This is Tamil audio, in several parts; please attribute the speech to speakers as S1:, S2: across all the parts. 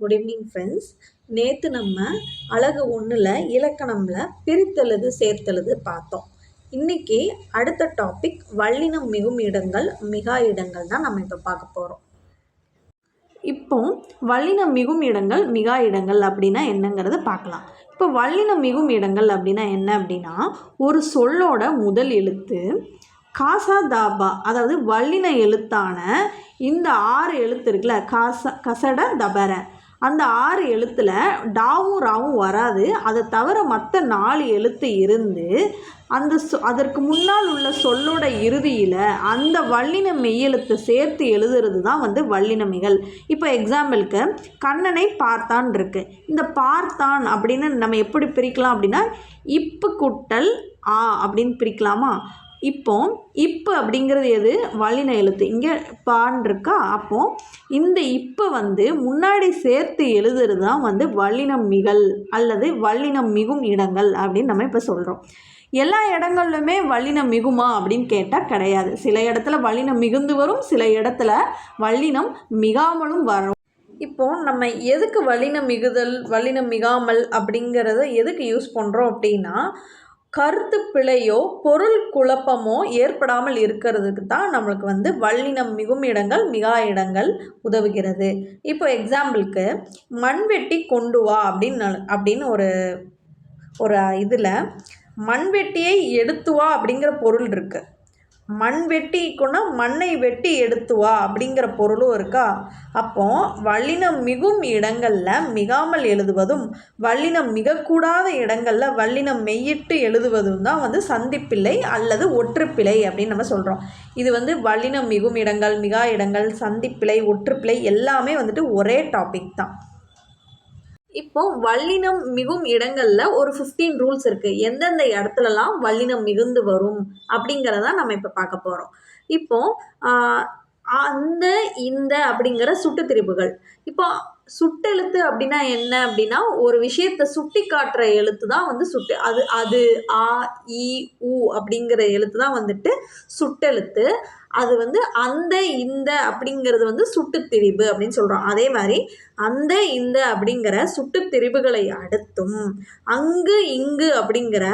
S1: குட் ஈவினிங் ஃப்ரெண்ட்ஸ் நேற்று நம்ம அழகு ஒன்றில் இலக்கணமில் பிரித்தெழுது சேர்த்தெழுது பார்த்தோம். இன்றைக்கி அடுத்த டாபிக் வல்லினம் மிகும் இடங்கள் மிகா இடங்கள் தான் நம்ம இப்போ பார்க்க போகிறோம் இப்போ வல்லினம் மிகும் இடங்கள் மிகா இடங்கள் அப்படின்னா என்னங்கிறத பார்க்கலாம். இப்போ வல்லினம் மிகும் இடங்கள் அப்படின்னா என்ன அப்படின்னா ஒரு சொல்லோட முதல் எழுத்து காசா தாபா அதாவது வல்லின எழுத்தான இந்த ஆறு எழுத்து இருக்குல்ல காச கசட தபர. அந்த ஆறு எழுத்தில் டாவும் ராவும் வராது. அதை தவிர மற்ற நாலு எழுத்து இருந்து அந்த சொ அதற்கு முன்னால் உள்ள சொல்லோட இறுதியில் அந்த வல்லின மெய்யெழுத்தை சேர்த்து எழுதுறது தான் வந்து வல்லினமைகள் இப்போ எக்ஸாம்பிளுக்கு கண்ணனை பார்த்தான் இருக்கு. இந்த பார்த்தான் அப்படின்னு நம்ம எப்படி பிரிக்கலாம் அப்படின்னா இப்பு குட்டல் ஆ அப்படின்னு பிரிக்கலாமா? இப்போ இப்போ அப்படிங்கிறது எது? வல்லின எழுத்து. இங்கே பான் இருக்கா? அப்போ இந்த இப்போ வந்து முன்னாடி சேர்த்து எழுதுறது தான் வந்து வல்லினம் மிகல் அல்லது வல்லினம் மிகும் இடங்கள் அப்படின்னு நம்ம இப்போ சொல்கிறோம் எல்லா இடங்கள்லுமே வல்லினம் மிகுமா அப்படின்னு கேட்டால் கிடையாது. சில இடத்துல வல்லினம் மிகுந்து வரும் சில இடத்துல வல்லினம் மிகாமலும் வரும். இப்போ நம்ம எதுக்கு வல்லினம் மிகுதல் வல்லினம் மிகாமல் அப்படிங்கிறத எதுக்கு யூஸ் பண்ணுறோம் அப்படின்னா கருத்து பிழையோ பொருள் குழப்பமோ ஏற்படாமல் இருக்கிறதுக்கு தான் நம்மளுக்கு வந்து வல்லினம் மிகும் இடங்கள் மிகா இடங்கள் உதவுகிறது. இப்போ எக்ஸாம்பிளுக்கு மண்வெட்டி கொண்டு வா அப்படின்னு அப்படின்னு ஒரு ஒரு இதில் மண்வெட்டியை எடுத்து வா அப்படிங்கிற பொருள் இருக்குது மண் வெட்டிக்குன்னா மண்ணை வெட்டி எடுத்து வா அப்படிங்கிற பொருளும் இருக்கா? அப்போ வல்லினம் மிகும் இடங்களில் மிகாமல் எழுதுவதும் வல்லினம் மிகக்கூடாத இடங்களில் வல்லினம் மெய்யிட்டு எழுதுவதும் தான் வந்து சந்திப்பிழை அல்லது ஒற்றுப்பிழை அப்படின்னு நம்ம சொல்கிறோம் இது வந்து வல்லினம் மிகும் இடங்கள் மிகா இடங்கள் சந்திப்பிழை ஒற்றுப்பிழை எல்லாமே வந்துட்டு ஒரே டாபிக் தான். இப்போ வல்லினம் மிகும் இடங்களில் ஒரு ஃபிஃப்டீன் ரூல்ஸ் இருக்குது எந்தெந்த இடத்துலலாம் வல்லினம் மிகுந்து வரும் அப்படிங்கிறத நம்ம இப்போ பார்க்க போகிறோம் இப்போ அந்த இந்த அப்படிங்கிற சுட்டு திரிபுகள் இப்போ சுட்டெழுத்து அப்படின்னா என்ன அப்படின்னா ஒரு விஷயத்தை சுட்டி காட்டுற எழுத்து தான் வந்து சுட்டு அது அது ஆ இ உ அப்படிங்கிற எழுத்து தான் வந்துட்டு சுட்டெழுத்து. அது வந்து அந்த இந்த அப்படிங்கிறது வந்து சுட்டுத்திரிபு அப்படின்னு சொல்கிறோம் அதே மாதிரி அந்த இந்த அப்படிங்கிற சுட்டுத்திரிபுகளை அடுத்தும் அங்கு இங்கு அப்படிங்கிற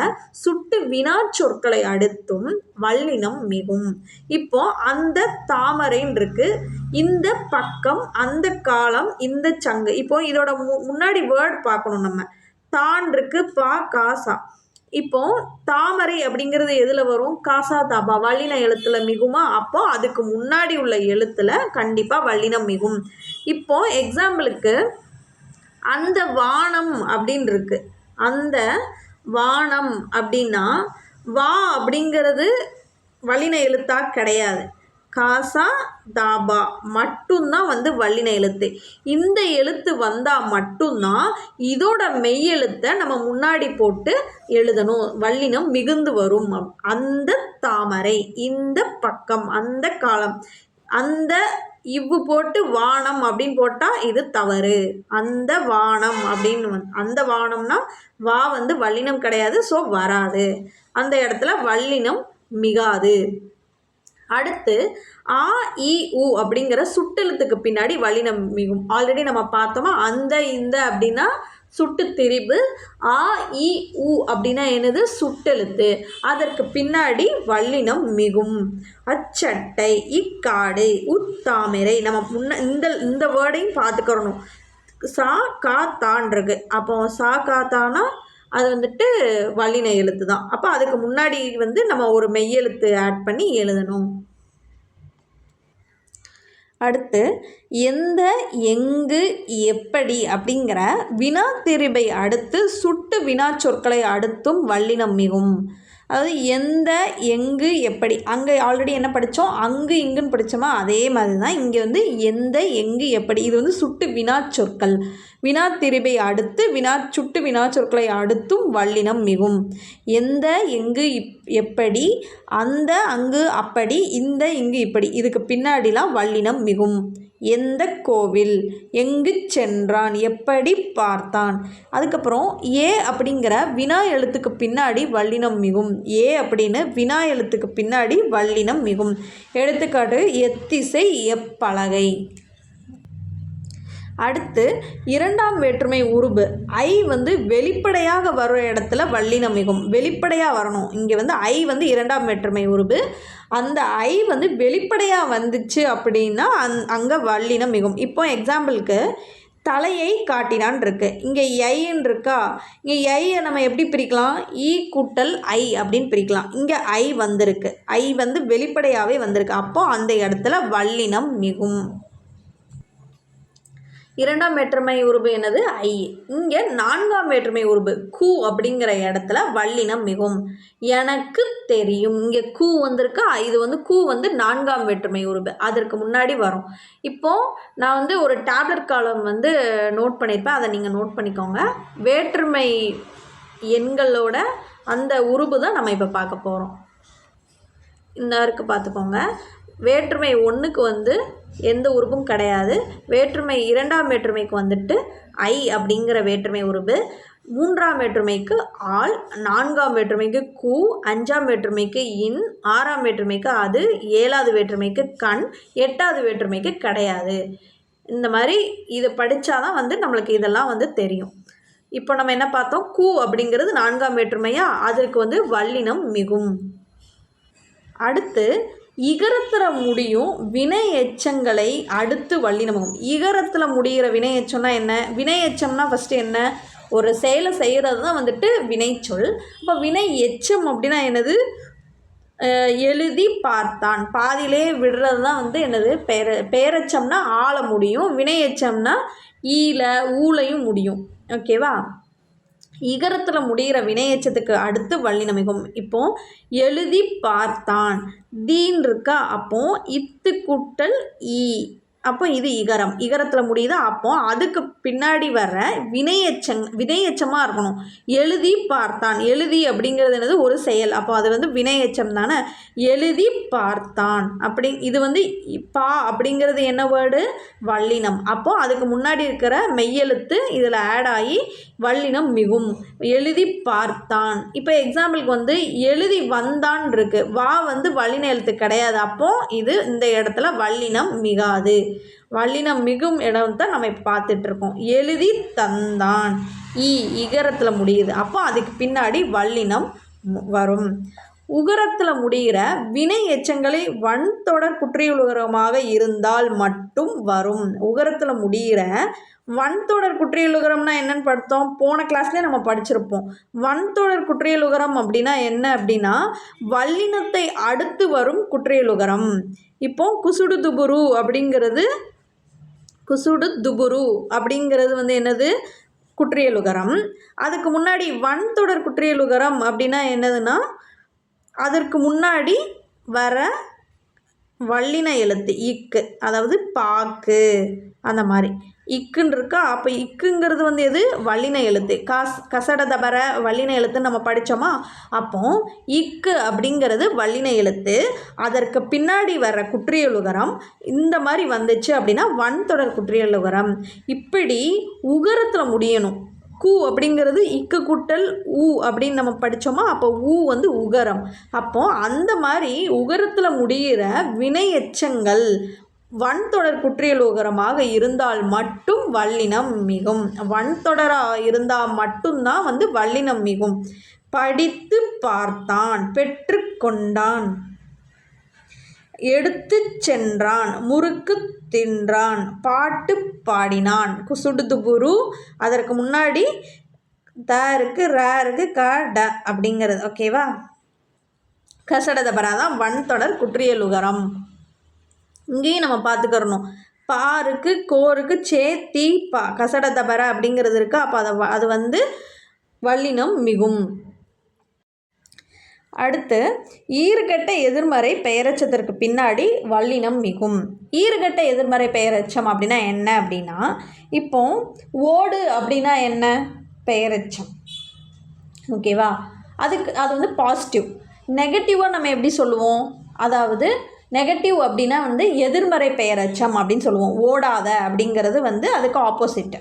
S1: சுட்டு வினா சொற்களை அடுத்தும் வல்லினம் மிகும். இப்போ அந்த தாமரைன்னு இருக்கு. இந்த பக்கம் அந்த காலம் இந்த சங்கு. இப்போ இதோட முன்னாடி வேர்ட் பார்க்கணும் நம்ம. தான் இருக்கு பா காசா இப்போ தாமரை அப்படிங்கிறது எதில் வரும்? காசா தாபா வல்லின எழுத்துல மிகுமா? அப்போ அதுக்கு முன்னாடி உள்ள எழுத்துல கண்டிப்பாக வல்லினம் மிகும். இப்போ எக்ஸாம்பிளுக்கு அந்த வானம் அப்படின்னு இருக்கு. அந்த வானம் அப்படின்னா வா அப்படிங்கிறது வல்லின எழுத்தா கிடையாது. காசா தாபா மட்டும்தான் வந்து வல்லின எழுத்து. இந்த எழுத்து வந்தால் மட்டும்தான் இதோட மெய்யெழுத்தை நம்ம முன்னாடி போட்டு எழுதணும். வல்லினம் மிகுந்து வரும். அந்த தாமரை இந்த பக்கம் அந்த காலம் அந்த இவ்வு போட்டு வானம் அப்படின்னு போட்டால் இது தவறு. அந்த வானம் அப்படின்னு அந்த வானம்னா வா வந்து வல்லினம் கிடையாது ஸோ வராது. அந்த இடத்துல வல்லினம் மிகாது. அடுத்து ஆ இ உ அப்படிங்கிற சுட்டெழுத்துக்கு பின்னாடி வலினம் மிகும் ஆல்ரெடி நம்ம பார்த்தோமா? அந்த இந்த அப்படின்னா சுட்டு திரிபு. ஆ இ உ அப்படின்னா என்னது? சுட்டெழுத்து. அதற்கு பின்னாடி வல்லினம் மிகும் அச்சட்டை இக்காடு உத்தாமிரை. நம்ம முன்ன இந்த இந்த வேர்டையும் பார்த்துக்கிறணும். சா கா தான்றது. அப்போ சா கா தானா? அது வந்துட்டு வல்லின எழுத்து தான். அப்போ அதுக்கு முன்னாடி வந்து நம்ம ஒரு மெய்யெழுத்து ஆட் பண்ணி எழுதணும். அடுத்து எந்த எங்கு எப்படி அப்படிங்கிற வினா தெரிவை அடுத்து சுட்டு வினா சொற்களை அடுத்தும் வல்லினம் மிகும். அதாவது எந்த எங்கு எப்படி? அங்கே ஆல்ரெடி என்ன படித்தோம் அங்கு இங்குன்னு படித்தோமா அதே மாதிரி தான் இங்கே வந்து எந்த எங்கு எப்படி? இது வந்து சுட்டு வினா சொற்கள். வினா திரிபை அடுத்து வினா சுட்டு வினா சொற்களை அடுத்தும் வல்லினம் மிகும். எந்த எங்கு இப் எப்படி? அந்த அங்கு அப்படி இந்த இங்கு இப்படி. இதுக்கு பின்னாடிலாம் வல்லினம் மிகும். எந்த கோவில்? எங்கு சென்றான்? எப்படி பார்த்தான்? அதுக்கப்புறம் ஏ அப்படிங்கிற வினா எழுத்துக்கு பின்னாடி வல்லினம் மிகும். ஏ அப்படின்னு வினா எழுத்துக்கு பின்னாடி வல்லினம் மிகும். எடுத்துக்காட்டு எத்திசை எப்பலகை. அடுத்து இரண்டாம் வேற்றுமை உருபு. ஐ வந்து வெளிப்படையாக வர இடத்துல வல்லினம் மிகும் வெளிப்படையாக வரணும். இங்கே வந்து ஐ வந்து இரண்டாம் வேற்றுமை உருபு. அந்த ஐ வந்து வெளிப்படையாக வந்துச்சு அப்படின்னா அந் அங்கே வல்லினம் மிகும் இப்போ எக்ஸாம்பிளுக்கு தலையை காட்டினான் இருக்கு. இங்கே ஐன்னு இருக்கா? இங்கே ஐயை நம்ம எப்படி பிரிக்கலாம்? ஈ கூட்டல் ஐ அப்படின்னு பிரிக்கலாம். இங்கே ஐ வந்திருக்கு. ஐ வந்து வெளிப்படையாகவே வந்திருக்கு. அப்போது அந்த இடத்துல வல்லினம் மிகும் இரண்டாம் வேற்றுமை உருபு என்னது? ஐ. இங்கே நான்காம் வேற்றுமை உருபு கூ அப்படிங்கிற இடத்துல வல்லினம் மிகும் எனக்கு தெரியும். இங்கே கூ வந்திருக்கா? இது வந்து கூ வந்து நான்காம் வேற்றுமை உருபு அதற்கு முன்னாடி வரும். இப்போது நான் வந்து ஒரு டேப்லெட் காலம் வந்து நோட் பண்ணியிருப்பேன் அதை நீங்கள் நோட் பண்ணிக்கோங்க. வேற்றுமை எண்களோட அந்த உருபு தான் நம்ம இப்போ பார்க்க போகிறோம் இந்த இருக்கு பார்த்துக்கோங்க. வேற்றுமை ஒன்றுக்கு வந்து எந்த உறுப்பும் கிடையாது. வேற்றுமை இரண்டாம் வேற்றுமைக்கு வந்துட்டு ஐ அப்படிங்கிற வேற்றுமை உறுப்பு. மூன்றாம் வேற்றுமைக்கு ஆள் நான்காம் வேற்றுமைக்கு கு அஞ்சாம் வேற்றுமைக்கு இன் ஆறாம் வேற்றுமைக்கு அது ஏழாவது வேற்றுமைக்கு கண் எட்டாவது வேற்றுமைக்கு கிடையாது. இந்த மாதிரி இதை படித்தாதான் வந்து நம்மளுக்கு இதெல்லாம் வந்து தெரியும். இப்போ நம்ம என்ன பார்த்தோம்? கு அப்படிங்கிறது நான்காம் வேற்றுமையா? அதற்கு வந்து வல்லினம் மிகும். அடுத்து இகரத்தில் முடியும் வினை எச்சங்களை அடுத்து வல்லினமாகும் இகரத்தில் முடிகிற வினை எச்சம்னா என்ன? வினை எச்சம்னா ஃபஸ்ட்டு என்ன? ஒரு செயலை செய்கிறது தான் வந்துட்டு வினைச்சொல். அப்போ வினை எச்சம் அப்படின்னா என்னது? எழுதி பார்த்தான். பாதியிலே விடுறது தான் வந்து என்னது? பேர பேரச்சம்னா ஆள முடியும். வினையச்சம்னா ஈல ஊலையும் முடியும். ஓகேவா இகரத்தில் முடிகிற வினையச்சத்துக்கு அடுத்து வள்ளினமிகும். இப்போ எழுதி பார்த்தான். தீன் இருக்கா? அப்போ இத்து கூட்டல் ஈ. அப்போ இது இகரம். இகரத்தில் முடியுது. அப்போ அதுக்கு பின்னாடி வர்ற வினையச்சங் வினையச்சமாக இருக்கணும். எழுதி பார்த்தான். எழுதி அப்படிங்கிறது என்னது ஒரு செயல். அப்போ அது வந்து வினையச்சம் தானே? எழுதி பார்த்தான். அப்படி இது வந்து பா அப்படிங்கிறது என்ன வேர்டு? வல்லினம். அப்போது அதுக்கு முன்னாடி இருக்கிற மெய்யெழுத்து இதில் ஆட் ஆகி வல்லினம் மிகும். எழுதி பார்த்தான். இப்போ எக்ஸாம்பிளுக்கு வந்து எழுதி வந்தான் இருக்குது வா வந்து வல்லின எழுத்து கிடையாது. அப்போது இது இந்த இடத்துல வல்லினம் மிகாது. வல்லினம் மிகும் இடம் தான் நம்ம இப்போ பார்த்துட்ருக்கோம். எழுதி தந்தான். ஈ இகரத்தில் முடியுது. அப்போ அதுக்கு பின்னாடி வல்லினம் மு- வரும். உகரத்தில் முடிகிற வினை எச்சங்களை வன்தொடர் குற்றியலுகரமாக இருந்தால் மட்டும் வரும். உகரத்தில் முடிகிற வன்தொடர் குற்றியலுகரம்னா என்னன்னு படித்தோம் போன கிளாஸ்லேயே நம்ம படிச்சிருப்போம். வன்தொடர் குற்றியலுகரம் அப்படின்னா என்ன அப்படின்னா வல்லினத்தை அடுத்து வரும் குற்றியலுகரம். இப்போ குசுடு துபுரு அப்படிங்கிறது குசுடு துபுரு அப்படிங்கிறது வந்து என்னது? குற்றியலுகரம். அதுக்கு முன்னாடி வன்தொடர் குற்றியலுகரம் அப்படின்னா என்னதுன்னா அதற்கு முன்னாடி வர வல்லின எழுத்து இக்கு அதாவது பாக்கு அந்த மாதிரி. இக்குன்னு இருக்கா? அப்போ இக்குங்கிறது வந்து எது? வல்லின எழுத்து. காஸ் கசட தபர வல்லின எழுத்துன்னு நம்ம படித்தோமா அப்போ இக்கு அப்படிங்கிறது வல்லின எழுத்து. அதற்கு பின்னாடி வர குற்றியலுகரம் இந்த மாதிரி வந்துச்சு அப்படின்னா வன்தொடர் குற்றியலுகரம். இப்படி உகரத்தில் முடியணும். கு அப்படிங்கிறது இக்கு குட்டல் ஊ அப்படின்னு நம்ம படித்தோமா அப்போ ஊ வந்து உகரம். அப்போ அந்த மாதிரி உகரத்தில் முடிகிற வினை எச்சங்கள் வன்தொடர் குற்றியலோகரமாக இருந்தால் மட்டும் வல்லினம் மிகும். வன்தொடராக இருந்தால் மட்டும்தான் வந்து வல்லினம் மிகும். படித்து பார்த்தான் பெற்றுக்கொண்டான் எடுத்து சென்றான் முறுக்கு தின்றான் பாட்டு பாடினான். குசுடுதுபுரு அதற்கு முன்னாடி த இருக்கு ர இருக்கு க ட அப்படிங்கிறது. ஓகேவா? கசடதபரா தான் வன்தொடர் குற்றியலுகரம். இங்கேயும் நம்ம பார்த்துக்கிறணும். பாருக்கு கோருக்கு சேத்தி பா கசட தபர அப்படிங்கிறது இருக்குது அப்போ அதை வ- அது வந்து வல்லினம் மிகும். அடுத்து ஈறுகட்ட எதிர்மறை பெயரச்சத்திற்கு பின்னாடி வல்லினம் மிகும். ஈறுகட்ட எதிர்மறை பெயரச்சம் அப்படின்னா என்ன அப்படின்னா இப்போ ஓடு அப்படின்னா என்ன? பெயரச்சம். ஓகேவா? அதுக்கு அது வந்து பாசிட்டிவ் நெகட்டிவாக நம்ம எப்படி சொல்லுவோம்? அதாவது நெகட்டிவ் அப்படின்னா வந்து எதிர்மறை பெயரச்சம் அப்படின்னு சொல்லுவோம். ஓடாத அப்படிங்கிறது வந்து அதுக்கு ஆப்போசிட்டு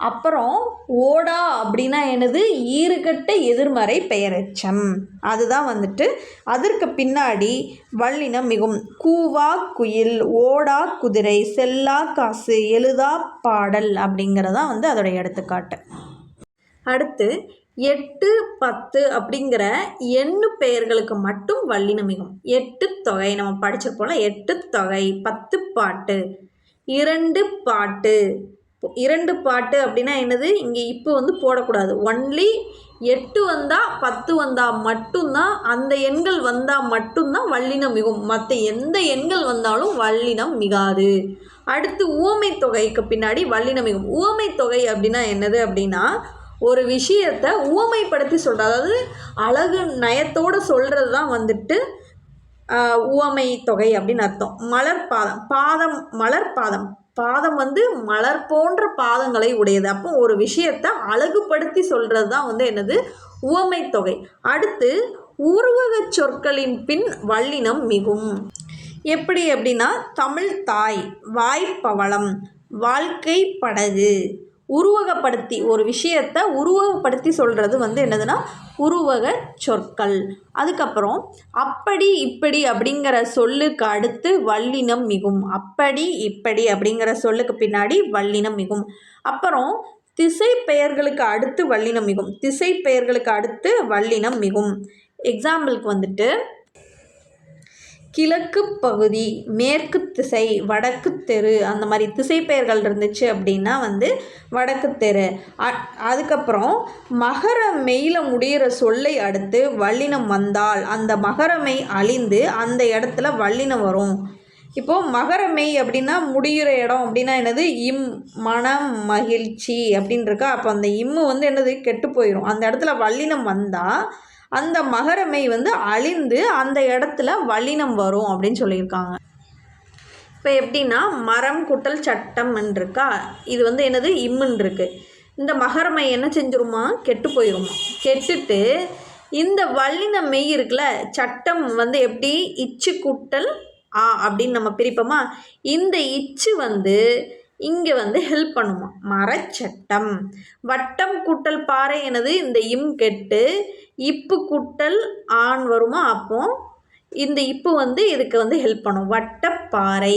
S1: அப்புறம் ஓடா அப்படின்னா என்னது? ஈறுகட்ட எதிர்மறை பெயரெச்சம் அதுதான் வந்துட்டு அதற்கு பின்னாடி வல்லினம் மிகும். கூவா குயில் ஓடா குதிரை செல்லா காசு எழுதா பாடல் அப்படிங்கிறதான் வந்து அதோடைய எடுத்துக்காட்டு. அடுத்து எட்டு பத்து அப்படிங்கிற எண்ணு பெயர்களுக்கு மட்டும் வல்லினம் மிகும் எட்டு தொகை. நம்ம படிச்சிருப்போம்ல எட்டு தொகை பத்து பாட்டு இரண்டு பாட்டு. இரண்டு பாட்டு அப்படின்னா என்னது? இங்கே இப்போ வந்து போடக்கூடாது. ஒன்லி எட்டு வந்தால் பத்து வந்தால் மட்டும்தான் அந்த எண்கள் வந்தால் மட்டும்தான் வல்லினம் மிகும் மற்ற எந்த எண்கள் வந்தாலும் வல்லினம் மிகாது அடுத்து ஊமை தொகைக்கு பின்னாடி வல்லினம் மிகும் ஊமை தொகை அப்படின்னா என்னது அப்படின்னா ஒரு விஷயத்தை உவமைப்படுத்தி சொல்கிறது அதாவது அழகு நயத்தோடு சொல்கிறது தான் வந்துட்டு உவமை தொகை அப்படின்னு அர்த்தம். மலர் பாதம் பாதம் மலர் பாதம். பாதம் வந்து மலர் போன்ற பாதங்களை உடையது. அப்போ ஒரு விஷயத்தை அழகுபடுத்தி சொல்கிறது தான் வந்து என்னது? உவமை தொகை. அடுத்து உருவக சொற்களின் பின் வல்லினம் மிகும். எப்படி அப்படின்னா தமிழ் தாய் வாய்ப்பவளம் வாழ்க்கை படகு. உருவகப்படுத்தி ஒரு விஷயத்தை உருவகப்படுத்தி சொல்கிறது வந்து என்னதுன்னா உருவக சொற்கள். அதுக்கப்புறம் அப்படி இப்படி அப்படிங்கிற சொல்லுக்கு அடுத்து வல்லினம் மிகும். அப்படி இப்படி அப்படிங்கிற சொல்லுக்கு பின்னாடி வல்லினம் மிகும். அப்புறம் திசை பெயர்களுக்கு அடுத்து வல்லினம் மிகும். திசை பெயர்களுக்கு அடுத்து வல்லினம் மிகும். எக்ஸாம்பிளுக்கு வந்துட்டு கிழக்கு பகுதி மேற்கு திசை வடக்கு தெரு அந்த மாதிரி திசை பெயர்கள் இருந்துச்சு அப்படின்னா வந்து வடக்கு தெரு. அதுக்கப்புறம் மகர மெயில முடிகிற சொல்லை அடுத்து வல்லினம் வந்தால் அந்த மகரமை அழிந்து அந்த இடத்துல வல்லினம் வரும். இப்போது மகரமெய் அப்படின்னா முடிகிற இடம் அப்படின்னா என்னது? இம் மனம் மகிழ்ச்சி அப்படின்னு இருக்கா அப்போ அந்த இம்மு வந்து என்னது? கெட்டு போயிடும் அந்த இடத்துல வல்லினம் வந்தால் அந்த மகரமை வந்து அழிந்து அந்த இடத்துல வல்லினம் வரும் அப்படின்னு சொல்லியிருக்காங்க. இப்போ எப்படின்னா மரம் குட்டல் சட்டம் இருக்கா இது வந்து என்னது? இம்முன் இருக்குது இந்த மகரமை என்ன செஞ்சிருமா? கெட்டு போயிருமா? கெட்டுட்டு இந்த வல்லின மெய் இருக்குல்ல சட்டம் வந்து எப்படி? இச்சு குட்டல் ஆ அப்படின்னு நம்ம பிரிப்போமா? இந்த இச்சு வந்து இங்கே வந்து ஹெல்ப் பண்ணுமா? மரச்சட்டம். வட்டம் கூட்டல் பாறை எனது இந்த இம் கெட்டு. இப்பு கூட்டல் ஆண் வருமா? அப்போ இந்த இப்பு வந்து இதுக்கு வந்து ஹெல்ப் பண்ணும். வட்டப்பாறை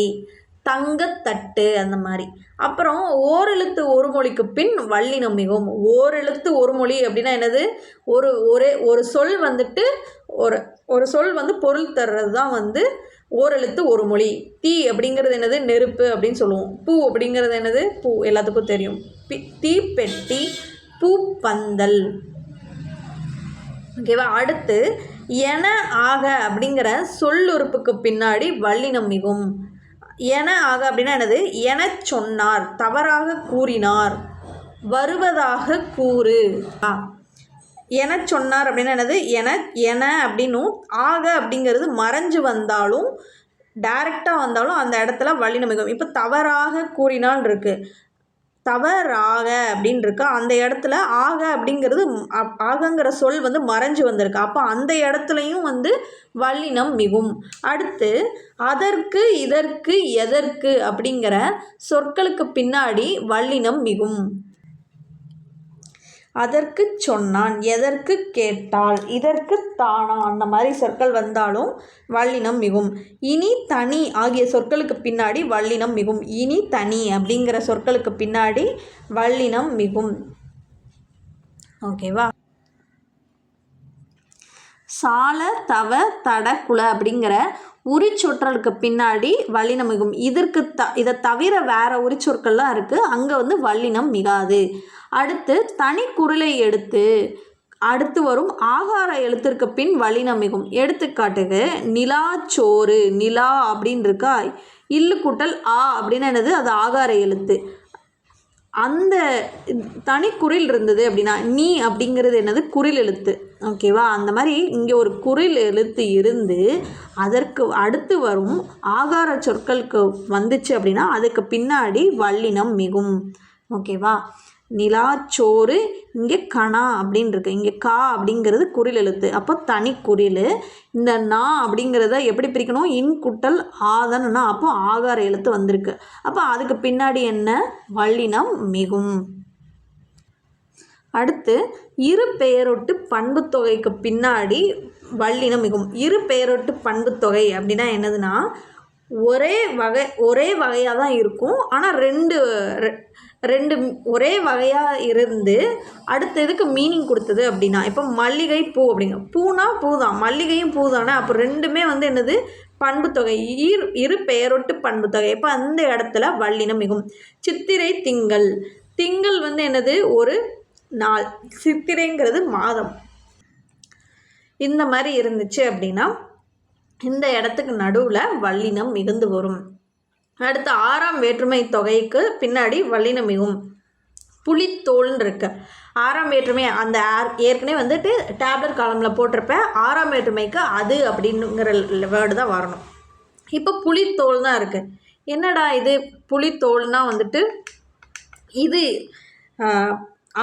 S1: தங்கத்தட்டு அந்த மாதிரி. அப்புறம் ஓரெழுத்து ஒரு மொழிக்கு பின் வல்லினம் மிகவும். ஓரெழுத்து ஒரு மொழி அப்படின்னா என்னது? ஒரு ஒரே ஒரு சொல் வந்துட்டு ஒரு ஒரு சொல் வந்து பொருள் தர்றது தான் வந்து ஓரெழுத்து ஒரு மொழி. தீ அப்படிங்கிறது என்னது? நெருப்பு அப்படின்னு சொல்லுவோம். பூ அப்படிங்கிறது என்னது? பூ. எல்லாத்துக்கும் தெரியும். பி தீப்பெட்டி பூப்பந்தல். ஓகேவா? அடுத்து என ஆக அப்படிங்கிற சொல்லுறுப்புக்கு பின்னாடி வல்லினம் மிகும். என ஆக அப்படின்னா என்னது? என சொன்னார். தவறாக கூறினார். வருவதாக கூறு. என சொன்னார் அப்படின்னா என்னது? என என அப்படின்னும். ஆக அப்படிங்கிறது மறைஞ்சு வந்தாலும் டைரெக்டாக வந்தாலும் அந்த இடத்துல வல்லினம் இப்போ தவறாக கூறினால் இருக்குது தவறாக அப்படின்னு இருக்கா அந்த இடத்துல ஆக அப்படிங்கிறது ஆகங்கிற சொல் வந்து மறைஞ்சு வந்திருக்கு. அப்போ அந்த இடத்துலையும் வந்து வல்லினம் மிகும் அடுத்து அதற்கு இதற்கு எதற்கு அப்படிங்கிற சொற்களுக்கு பின்னாடி வல்லினம் மிகும் அதற்கு சொன்னான் எதற்கு கேட்டால்? இதற்கு தானா? அந்த மாதிரி சொற்கள் வந்தாலும் வல்லினம் மிகும். இனி தனி ஆகிய சொற்களுக்கு பின்னாடி வல்லினம் மிகும். இனி தனி அப்படிங்கிற சொற்களுக்கு பின்னாடி வல்லினம் மிகும். ஓகேவா? சால தவ தட குல அப்படிங்கிற உரிச்சொற்றலுக்கு பின்னாடி வல்லினம் மிகும். இதற்கு த இதை தவிர வேறு உரிச்சொற்கள்லாம் இருக்குது அங்கே வந்து வல்லினம் மிகாது. அடுத்து தனி குரலை எடுத்து அடுத்து வரும் ஆகார எழுத்திற்கு பின் வழி மிகும் எடுத்துக்காட்டுக்கு நிலாச்சோறு நிலா அப்படின்னு இருக்கா இல்லு கூட்டல் ஆ அப்படின்னு என்னது? அது ஆகார எழுத்து. அந்த தனி குரில் இருந்தது அப்படின்னா நீ அப்படிங்கிறது என்னது? குரில் எழுத்து. ஓகேவா அந்த மாதிரி இங்கே ஒரு குரில் எழுத்து இருந்து அதற்கு அடுத்து வரும் ஆகார சொற்களுக்கு வந்துச்சு அப்படின்னா அதுக்கு பின்னாடி வல்லினம் மிகும் ஓகேவா நிலாச்சோறு இங்கே கணா அப்படின்னு இருக்கு இங்கே கா அப்படிங்கிறது குறில் எழுத்து. அப்போ தனி குரில். இந்த நா அப்படிங்கிறத எப்படி பிரிக்கணும்? இன் குட்டல் ஆதன்னா அப்போ ஆகார எழுத்து வந்திருக்கு. அப்போ அதுக்கு பின்னாடி என்ன? வல்லினம் மிகும். அடுத்து இரு பெயரொட்டு பண்புத்தொகைக்கு பின்னாடி வல்லினம் மிகும். இரு பெயரொட்டு பண்புத்தொகை அப்படின்னா என்னதுன்னா ஒரே வகை ஒரே வகையாக தான் இருக்கும். ஆனால் ரெண்டு ரெண்டு ஒரே வகையாக இருந்து அடுத்த இதுக்கு மீனிங் கொடுத்தது அப்படின்னா இப்போ மல்லிகை பூ அப்படிங்க பூனா பூ தான் மல்லிகையும் பூ தானே அப்போ ரெண்டுமே வந்து என்னது? பண்புத்தொகை ஈர் இரு பெயரொட்டு பண்புத்தொகை. இப்போ அந்த இடத்துல வல்லினம் மிகும். சித்திரை திங்கள். திங்கள் வந்து என்னது? ஒரு நாள். சித்திரைங்கிறது மாதம். இந்த மாதிரி இருந்துச்சு அப்படின்னா இந்த இடத்துக்கு நடுவில் வல்லினம் மிகுந்து வரும். அடுத்து ஆறாம் வேற்றுமை தொகைக்கு பின்னாடி வல்லினம் மிகவும் புலித்தோல்னு இருக்கு. ஆறாம் வேற்றுமை அந்த ஆர்- ஏற்கனவே வந்துட்டு டேப்லெட் காலமில் போட்டிருப்பேன். ஆறாம் வேற்றுமைக்கு அது அப்படிங்கிற வேர்டு தான் வரணும். இப்போ புளித்தோல் தான் இருக்குது என்னடா இது? புளித்தோல்னால் வந்துட்டு இது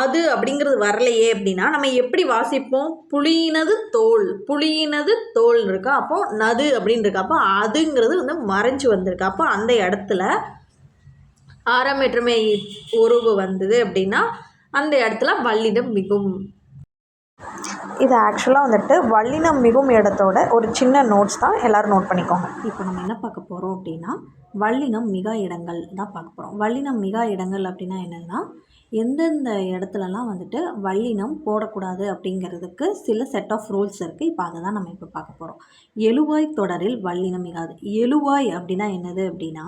S1: அது அப்படிங்கிறது வரலையே அப்படின்னா நம்ம எப்படி வாசிப்போம்? புளியினது தோல் புளியினது தோல் இருக்கா? அப்போ நது அப்படின்னு இருக்கு? அப்போ அதுங்கிறது வந்து மறைஞ்சு வந்திருக்கு. அப்போ அந்த இடத்துல ஆறாம் வேற்றுமை உருவு வந்தது அப்படின்னா அந்த இடத்துல வல்லினம் மிகும். இது ஆக்சுவலாக வந்துட்டு வல்லினம் மிகும் இடத்தோட ஒரு சின்ன நோட்ஸ் தான் எல்லோரும் நோட் பண்ணிக்கோங்க. இப்போ நம்ம என்ன பார்க்க போகிறோம் அப்படின்னா வல்லினம் மிகா இடங்கள் தான் பார்க்க போகிறோம் வல்லினம் மிகா இடங்கள் அப்படின்னா என்னென்னா எந்தெந்த இடத்துலலாம் வந்துட்டு வல்லினம் போடக்கூடாது அப்படிங்கிறதுக்கு சில செட் ஆஃப் ரூல்ஸ் இருக்குது இப்போ அதை தான் நம்ம இப்போ பார்க்க போகிறோம் எழுவாய் தொடரில் வல்லினம் மிகாது. எழுவாய் அப்படின்னா என்னது அப்படின்னா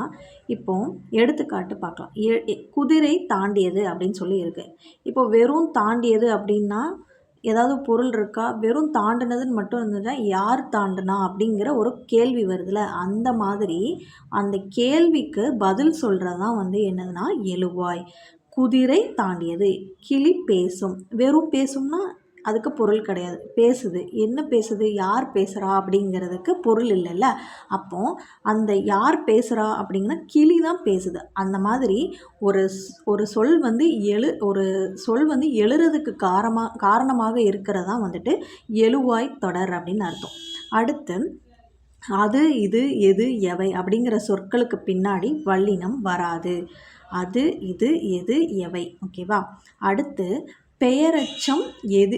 S1: இப்போ எடுத்துக்காட்டு பார்க்கலாம். எ- எ- குதிரை தாண்டியது அப்படின்னு சொல்லி இருக்குது இப்போ வெறும் தாண்டியது அப்படின்னா ஏதாவது பொருள் இருக்கா? வெறும் தாண்டினதுன்னு மட்டும் இருந்ததுன்னா யார் தாண்டினா அப்படிங்கிற ஒரு கேள்வி வருதுல. அந்த மாதிரி அந்த கேள்விக்கு பதில் சொல்கிறது தான் வந்து என்னதுன்னா எழுவாய். குதிரை தாண்டியது. கிளி பேசும். வெறும் பேசும்னா அதுக்கு பொருள் கிடையாது. பேசுது. என்ன பேசுது? யார் பேசுகிறா அப்படிங்கிறதுக்கு பொருள் இல்லைல்ல. அப்போ அந்த யார் பேசுகிறா அப்படிங்கன்னா கிளி தான் பேசுது. அந்த மாதிரி ஒரு ஒரு சொல் வந்து எழு ஒரு சொல் வந்து எழுறதுக்கு காரமாக காரணமாக இருக்கிறதா வந்துட்டு எழுவாய் தொடர் அப்படின்னு அர்த்தம். அடுத்து அது இது எது எவை அப்படிங்கிற சொற்களுக்கு பின்னாடி வல்லினம் வராது. அது இது எது எவை. ஓகேவா? அடுத்து பெயரச்சம் எது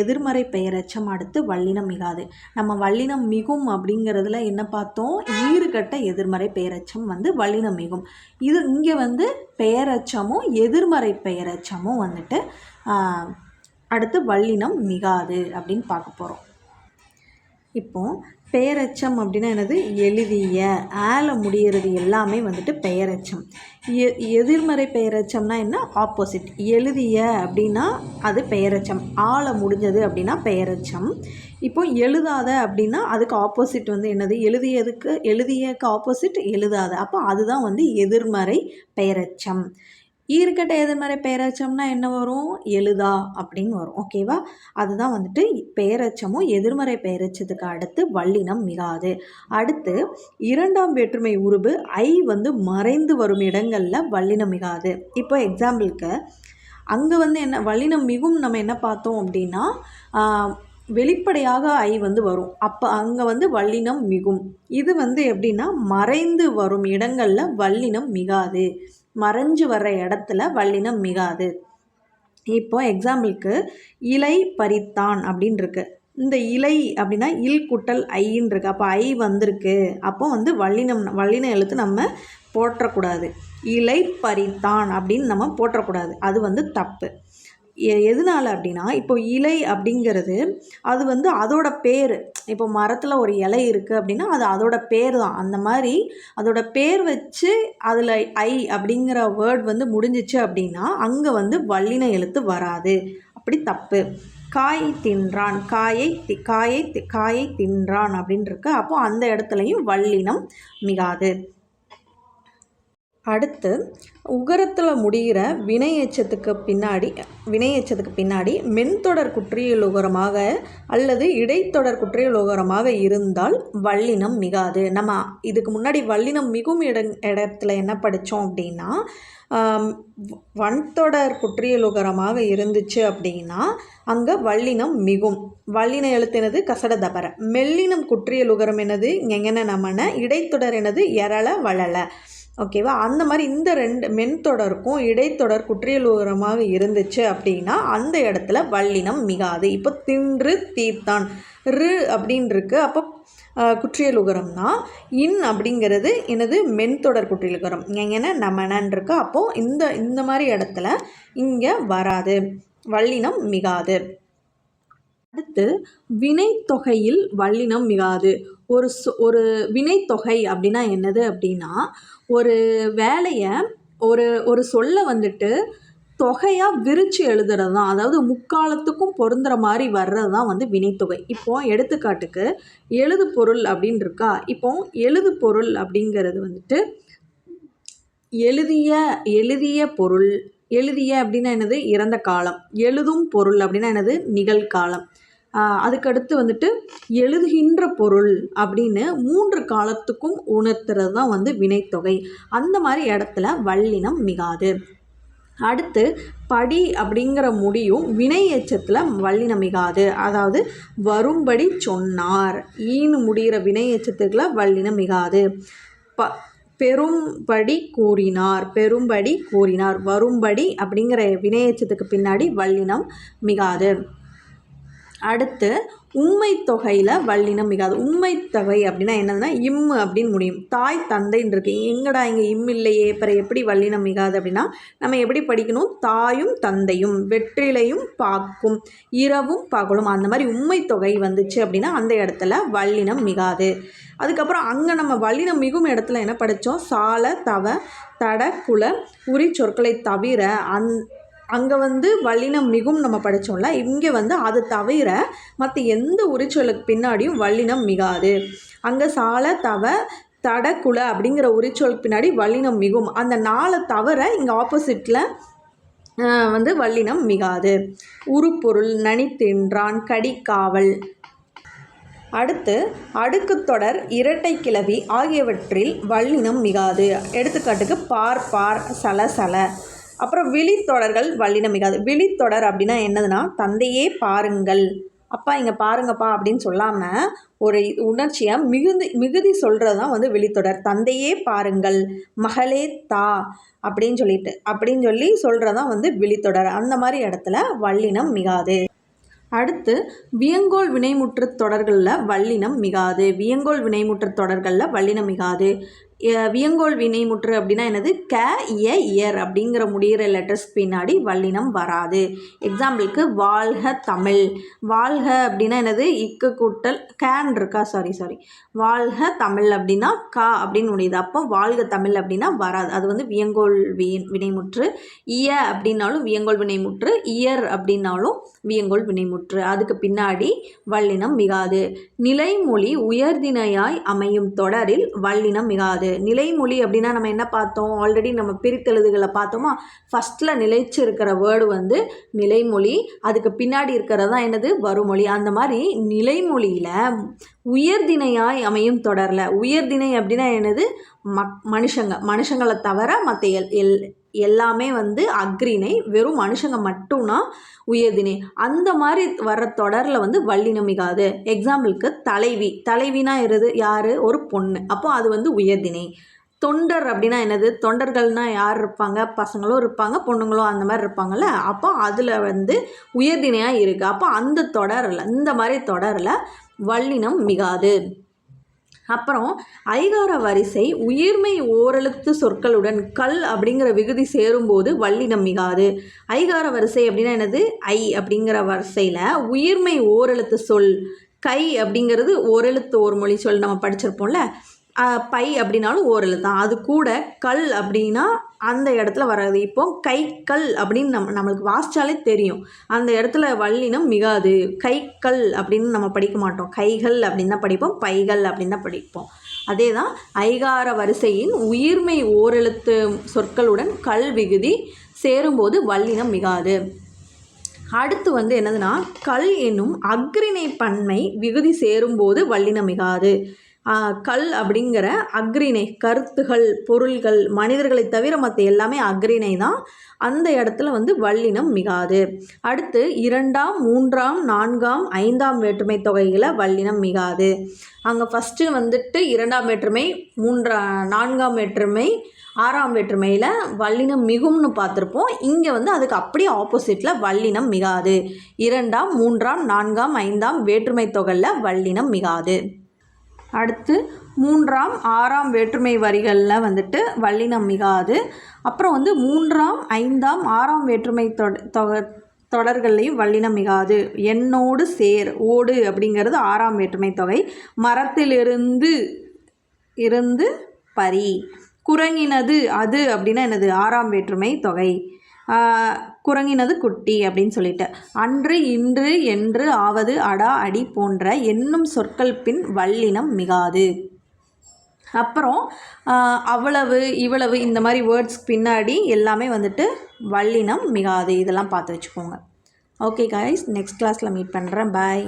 S1: எதிர்மறை பெயரச்சம் அடுத்து வல்லினம் மிகாது. நம்ம வல்லினம் மிகும் அப்படிங்கிறதுல என்ன பார்த்தோம்? ஈறுகட்ட எதிர்மறை பெயரச்சம் வந்து வல்லினம் மிகும். இது இங்கே வந்து பெயரச்சமும் எதிர்மறை பெயரச்சமும் வந்துட்டு அடுத்து வல்லினம் மிகாது அப்படின்னு பார்க்க போகிறோம் இப்போது பெயரச்சம் அப்படின்னா என்னது? எழுதிய. ஆல முடிகிறது எல்லாமே வந்துட்டு பெயரச்சம் எ எதிர்மறை பெயரச்சம்னா என்ன? ஆப்போசிட். எழுதிய அப்படின்னா அது பெயரச்சம் ஆள முடிஞ்சது அப்படின்னா பெயரச்சம் இப்போ எழுதாத அப்படின்னா அதுக்கு ஆப்போசிட் வந்து என்னது? எழுதியதுக்கு எழுதியக்கு ஆப்போசிட் எழுதாத. அப்போ அதுதான் வந்து எதிர்மறை பெயரச்சம் ஈர்க்கட்ட எதிர்மறை பெயரச்சம்னா என்ன வரும்? எழுதா அப்படின்னு வரும். ஓகேவா அதுதான் வந்துட்டு பெயரச்சமும் எதிர்மறை பெயரச்சத்துக்கு அடுத்து வல்லினம் மிகாது. அடுத்து இரண்டாம் வேற்றுமை உருபு ஐ வந்து மறைந்து வரும் இடங்களில் வல்லினம் மிகாது. இப்போ எக்ஸாம்பிளுக்கு அங்கே வந்து என்ன வல்லினம் மிகும் நம்ம என்ன பார்த்தோம் அப்படின்னா வெளிப்படையாக ஐ வந்து வரும். அப்போ அங்கே வந்து வல்லினம் மிகும். இது வந்து எப்படின்னா மறைந்து வரும் இடங்களில் வல்லினம் மிகாது. மறைஞ்சு வர்ற இடத்துல வல்லினம் மிகாது. இப்போ எக்ஸாம்பிளுக்கு இலை பறித்தான் அப்படின்னு இருக்கு இந்த இலை அப்படின்னா இல் குட்டல் ஐன்னு இருக்கு அப்போ ஐ வந்திருக்கு. அப்போ வந்து வல்லினம் வல்லின எழுத்து நம்ம போற்றக்கூடாது. இலை பறித்தான் அப்படின்னு நம்ம போற்றக்கூடாது. அது வந்து தப்பு. எதனால அப்படின்னா இப்போ இலை அப்படிங்கிறது அது வந்து அதோட பேர். இப்போ மரத்தில் ஒரு இலை இருக்குது அப்படின்னா அது அதோட பேர் தான் அந்த மாதிரி அதோட பேர் வச்சு அதில் ஐ அப்படிங்கிற வேர்ட் வந்து முடிஞ்சிச்சு அப்படின்னா அங்கே வந்து வல்லின எழுத்து வராது. அப்படி தப்பு. காய் தின்றான் காயை தி- காயை தி- காயை தின்றான் அப்படின்னு இருக்கு அப்போ அந்த இடத்துலையும் வல்லினம் மிகாது. அடுத்து உகரத்தில் முடிகிற வினை எச்சத்துக்கு பின்னாடி வினை எச்சத்துக்கு பின்னாடி மென்தொடர் குற்றியல் உகரமாக அல்லது இடைத்தொடர் குற்றியல் உகரமாக இருந்தால் வல்லினம் மிகாது. நம்ம இதுக்கு முன்னாடி வல்லினம் மிகும் இட இடத்துல என்ன படித்தோம் அப்படின்னா வன்தொடர் குற்றியலுகரமாக இருந்துச்சு அப்படின்னா அங்கே வல்லினம் மிகும். வல்லின எழுத்தினது கசட தபர. மெல்லினம் குற்றியலுகரம் என்னது? எங்கன நமன இடைத்தொடர் எனது எரள வளல ஓகேவா அந்த மாதிரி இந்த ரெண்டு மென்தொடருக்கும் இடைத்தொடர் குற்றியலுகரமாக இருந்துச்சு அப்படின்னா அந்த இடத்துல வல்லினம் மிகாது. இப்போ தின்று தீர்த்தான். ரு அப்படின்னு இருக்கு அப்போ குற்றியலுகரம் தான் இன் அப்படிங்கிறது எனது மென்தொடர் குற்றியலுகரம். எங்கன்னா நமனன் இருக்கு அப்போது இந்த இந்த மாதிரி இடத்துல இங்கே வராது. வல்லினம் மிகாது. அடுத்து வினைத்தொகையில் வல்லினம் மிகாது. ஒரு சொ ஒரு வினைத்தொகை அப்படின்னா என்னது அப்படின்னா ஒரு வேலையை ஒரு ஒரு சொல்லை வந்துட்டு தொகையாக விரித்து எழுதுறது தான் அதாவது முக்காலத்துக்கும் பொருந்துகிற மாதிரி வர்றது தான் வந்து வினைத்தொகை. இப்போ எடுத்துக்காட்டுக்கு எழுது பொருள் அப்படின்னு இருக்கா? இப்போ எழுது பொருள் அப்படிங்கிறது வந்துட்டு எழுதிய எழுதிய பொருள். எழுதிய அப்படின்னா என்னது? இறந்த காலம். எழுதும் பொருள் அப்படின்னா என்னது? நிகழ்காலம். அதுக்கடுத்து வந்துட்டு எழுதுகின்ற பொருள் அப்படின்னு மூன்று காலத்துக்கும் உணர்த்துறது தான் வந்து வினைத்தொகை. அந்த மாதிரி இடத்துல வல்லினம் மிகாது. அடுத்து படி அப்படிங்கிற முடியும் வினை எச்சத்தில் வல்லினம் மிகாது. அதாவது வரும்படி சொன்னார். ஈன்னு முடிகிற வினை எச்சத்துக்குள்ள வல்லினம் மிகாது. ப பெரும்படி கூறினார். பெரும்படி கூறினார். வரும்படி அப்படிங்கிற வினையச்சத்துக்கு பின்னாடி வல்லினம் மிகாது. அடுத்து உண்மை தொகையில் வல்லினம் மிகாது. உண்மை தொகை அப்படின்னா என்னதுன்னா இம் அப்படின்னு முடியும். தாய் தந்தைன்னு இருக்கு. எங்கடா இங்கே இம் இல்லையே? அப்புறம் எப்படி வல்லினம் மிகாது அப்படின்னா நம்ம எப்படி படிக்கணும்? தாயும் தந்தையும் வெற்றிலையும் பாக்கும் இரவும் பகலும். அந்த மாதிரி உண்மை தொகை வந்துச்சு அப்படின்னா அந்த இடத்துல வல்லினம் மிகாது. அதுக்கப்புறம் அங்கே நம்ம வல்லினம் மிகும் இடத்துல என்ன படித்தோம் சால தவ தட குல உரி சொற்களை தவிர அந் அங்கே வந்து வல்லினம் மிகும் நம்ம படித்தோம்ல இங்கே வந்து அது தவிர மற்ற எந்த உரிச்சொலுக்கு பின்னாடியும் வல்லினம் மிகாது. அங்கே சால தவ தடக்குல அப்படிங்கிற உரிச்சொலுக்கு பின்னாடி வல்லினம் மிகும். அந்த நாளை தவிர இங்கே ஆப்போசிட்டில் வந்து வல்லினம் மிகாது. உருப்பொருள் நனித்தின்றான் கடிக்காவல் அடுத்து அடுக்குத்தொடர் இரட்டை கிளவி ஆகியவற்றில் வல்லினம் மிகாது. எடுத்துக்காட்டுக்கு பார் பார் சல சல. அப்புறம் விழித்தொடர்கள் வல்லினம் மிகாது விழித்தொடர் அப்படின்னா என்னதுன்னா தந்தையே பாருங்கள். அப்பா இங்கே பாருங்கப்பா அப்படின்னு சொல்லாமல் ஒரு உணர்ச்சியை மிகுதி மிகுதி சொல்கிறது தான் வந்து விழித்தொடர். தந்தையே பாருங்கள். மகளே தா அப்படின்னு சொல்லிட்டு. அப்படின்னு சொல்லி சொல்கிறது தான் வந்து விழித்தொடர். அந்த மாதிரி இடத்துல வல்லினம் மிகாது. அடுத்து வியங்கோல் வினைமுற்று தொடர்களில் வல்லினம் மிகாது. வியங்கோல் வினைமுற்று தொடர்களில் வல்லினம் மிகாது. வியங்கோல் வினைமுற்று அப்படின்னா என்னது? க இய இயர் அப்படிங்கிற முடிகிற லெட்டர்ஸ் பின்னாடி வல்லினம் வராது. எக்ஸாம்பிளுக்கு வாழ்க தமிழ். வாழ்க அப்படின்னா என்னது? இக்கு கூட்டல் கேன் இருக்கா? சாரி சாரி வாழ்க தமிழ் அப்படின்னா கா அப்படின்னு முடியுது. அப்போ வாழ்க தமிழ் அப்படின்னா வராது. அது வந்து வியங்கோல் வி வினைமுற்று இய அப்படின்னாலும் வியங்கோல் வினைமுற்று இயர் அப்படின்னாலும் வியங்கோல் வினைமுற்று அதுக்கு பின்னாடி வல்லினம் மிகாது. நிலைமொழி உயர்தினையாய் அமையும் தொடரில் வல்லினம் மிகாது. கிடையாது நிலைமொழி அப்படின்னா நம்ம என்ன பார்த்தோம்? ஆல்ரெடி நம்ம பிரித்தெழுதுகளை பார்த்தோமா? ஃபஸ்ட்டில் நிலைச்சு இருக்கிற வேர்டு வந்து நிலைமொழி அதுக்கு பின்னாடி இருக்கிறது தான் என்னது? வருமொழி அந்த மாதிரி நிலைமொழியில் உயர்தினையாய் அமையும் தொடரில். உயர்தினை அப்படின்னா என்னது? மக் மனுஷங்க. மனுஷங்களை தவிர மற்ற எல் எல் எல்லாமே வந்து அக்ரிணை வெறும் மனுஷங்க மட்டும்னா உயர்தினை அந்த மாதிரி வர்ற தொடரில் வந்து வள்ளினமிகாது. எக்ஸாம்பிளுக்கு தலைவி. தலைவினா இருது யார்? ஒரு பொண்ணு. அப்போ அது வந்து உயர்தினை தொண்டர் அப்படின்னா என்னது? தொண்டர்கள்னால் யார் இருப்பாங்க? பசங்களும் இருப்பாங்க பொண்ணுங்களும் அந்த மாதிரி இருப்பாங்கள்ல அப்போ அதில் வந்து உயர்தினையாக இருக்குது அப்போ அந்த தொடரில் இந்த மாதிரி தொடரில் வல்லினம் மிகாது. அப்புறம் ஐகார வரிசை உயிர்மை ஓரெழுத்து சொற்களுடன் கல் அப்படிங்கிற விகுதி சேரும்போது வல்லினம் மிகாது. ஐகார வரிசை அப்படின்னா என்னது? ஐ அப்படிங்கிற வரிசையில் உயிர்மை ஓரெழுத்து சொல் கை அப்படிங்கிறது ஓரெழுத்து ஒரு மொழி சொல் நம்ம படிச்சிருப்போம்ல. பை அப்படின்னாலும் ஓரில் தான். அது கூட கல் அப்படின்னா அந்த இடத்துல வராது. இப்போ கை கல் அப்படின்னு நம்ம நம்மளுக்கு வாசித்தாலே தெரியும். அந்த இடத்துல வல்லினம் மிகாது. கை கல் அப்படின்னு நம்ம படிக்க மாட்டோம். கைகள் அப்படின்னு தான் படிப்போம். பைகள் அப்படின்னு தான் படிப்போம். அதே தான் ஐகார வரிசையின் உயிர்மை ஓரெழுத்து சொற்களுடன் கல் விகுதி சேரும்போது வல்லினம் மிகாது. அடுத்து வந்து என்னதுன்னா கல் என்னும் அக்ரிணை பன்மை விகுதி சேரும்போது வல்லினம் மிகாது. கல் அப்படிங்கிற அக்ரிணை கருத்துகள் பொருள்கள் மனிதர்களை தவிர மற்ற எல்லாமே அக்ரிணை தான். அந்த இடத்துல வந்து வல்லினம் மிகாது. அடுத்து இரண்டாம் மூன்றாம் நான்காம் ஐந்தாம் வேற்றுமை தொகையில் வல்லினம் மிகாது. அங்கே ஃபஸ்ட்டு வந்துட்டு இரண்டாம் வேற்றுமை மூன்றா நான்காம் வேற்றுமை ஆறாம் வேற்றுமையில் வல்லினம் மிகும்னு பார்த்துருப்போம். இங்கே வந்து அதுக்கு அப்படியே ஆப்போசிட்டில் வல்லினம் மிகாது. இரண்டாம் மூன்றாம் நான்காம் ஐந்தாம் வேற்றுமை தொகையில் வல்லினம் மிகாது. அடுத்து மூன்றாம் ஆறாம் வேற்றுமை வரிகளில் வந்துட்டு வல்லினம் மிகாது. அப்புறம் வந்து மூன்றாம் ஐந்தாம் ஆறாம் வேற்றுமை தொட தொக தொடர்கள்லையும் வல்லினம் மிகாது. என்னோடு சேர் ஓடு அப்படிங்கிறது ஆறாம் வேற்றுமை தொகை. மரத்திலிருந்து இருந்து பரி. குரங்கினது அது அப்படின்னா என்னது? ஆறாம் வேற்றுமை தொகை. குரங்கினது குட்டி அப்படின்னு சொல்லிட்டு. அன்று இன்று என்று ஆவது அடா அடி போன்ற என்னும் சொற்கள் பின் வல்லினம் மிகாது. அப்புறம் அவ்வளவு இவ்வளவு இந்த மாதிரி வேர்ட்ஸ் பின்னாடி எல்லாமே வந்துட்டு வல்லினம் மிகாது. இதெல்லாம் பார்த்து வச்சுக்கோங்க. ஓகே காய்ஸ் நெக்ஸ்ட் கிளாஸில் மீட் பண்ணுறேன் பாய்